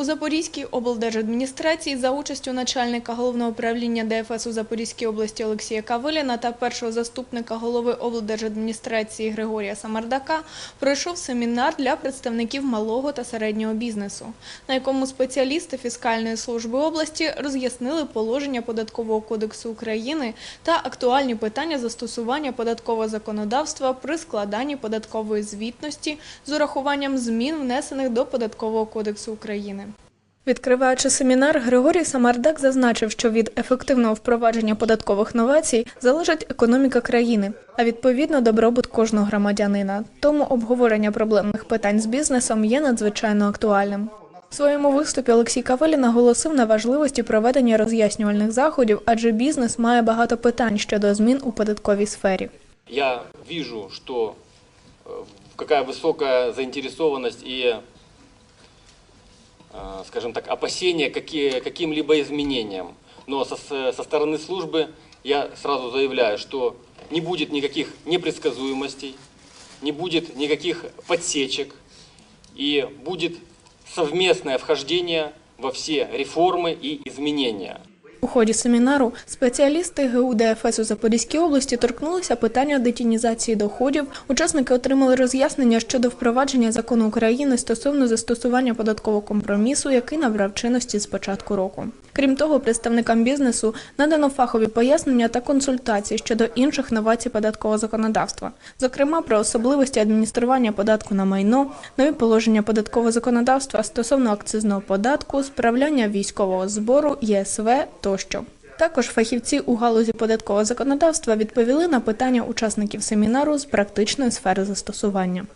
У Запорізькій облдержадміністрації за участю начальника головного управління ДФС у Запорізькій області Олексія Кавиліна та першого заступника голови облдержадміністрації Григорія Самардака пройшов семінар для представників малого та середнього бізнесу, на якому спеціалісти фіскальної служби області роз'яснили положення податкового кодексу України та актуальні питання застосування податкового законодавства при складанні податкової звітності з урахуванням змін, внесених до податкового кодексу України. Відкриваючи семінар, Григорій Самардак зазначив, що від ефективного впровадження податкових новацій залежить економіка країни, а відповідно добробут кожного громадянина. Тому обговорення проблемних питань з бізнесом є надзвичайно актуальним. У своєму виступі Олексій Кавелі наголосив на важливості проведення роз'яснювальних заходів, адже бізнес має багато питань щодо змін у податковій сфері. Я вижу, что э, какая высокая заинтересованность и, э, скажем так, опасения какие, каким-либо изменениям. Но со, со стороны службы я сразу заявляю, что не будет никаких непредсказуемостей, не будет никаких подсечек и будет совместное вхождение во все реформы и изменения. У ході семінару спеціалісти ГУ ДФС у Запорізькій області торкнулися питання детінізації доходів. Учасники отримали роз'яснення щодо впровадження закону України стосовно застосування податкового компромісу, який набрав чинності з початку року. Крім того, представникам бізнесу надано фахові пояснення та консультації щодо інших новацій податкового законодавства, зокрема про особливості адміністрування податку на майно, нові положення податкового законодавства стосовно акцизного податку, справляння військового збору, ЄСВ тощо. Також фахівці у галузі податкового законодавства відповіли на питання учасників семінару з практичної сфери застосування.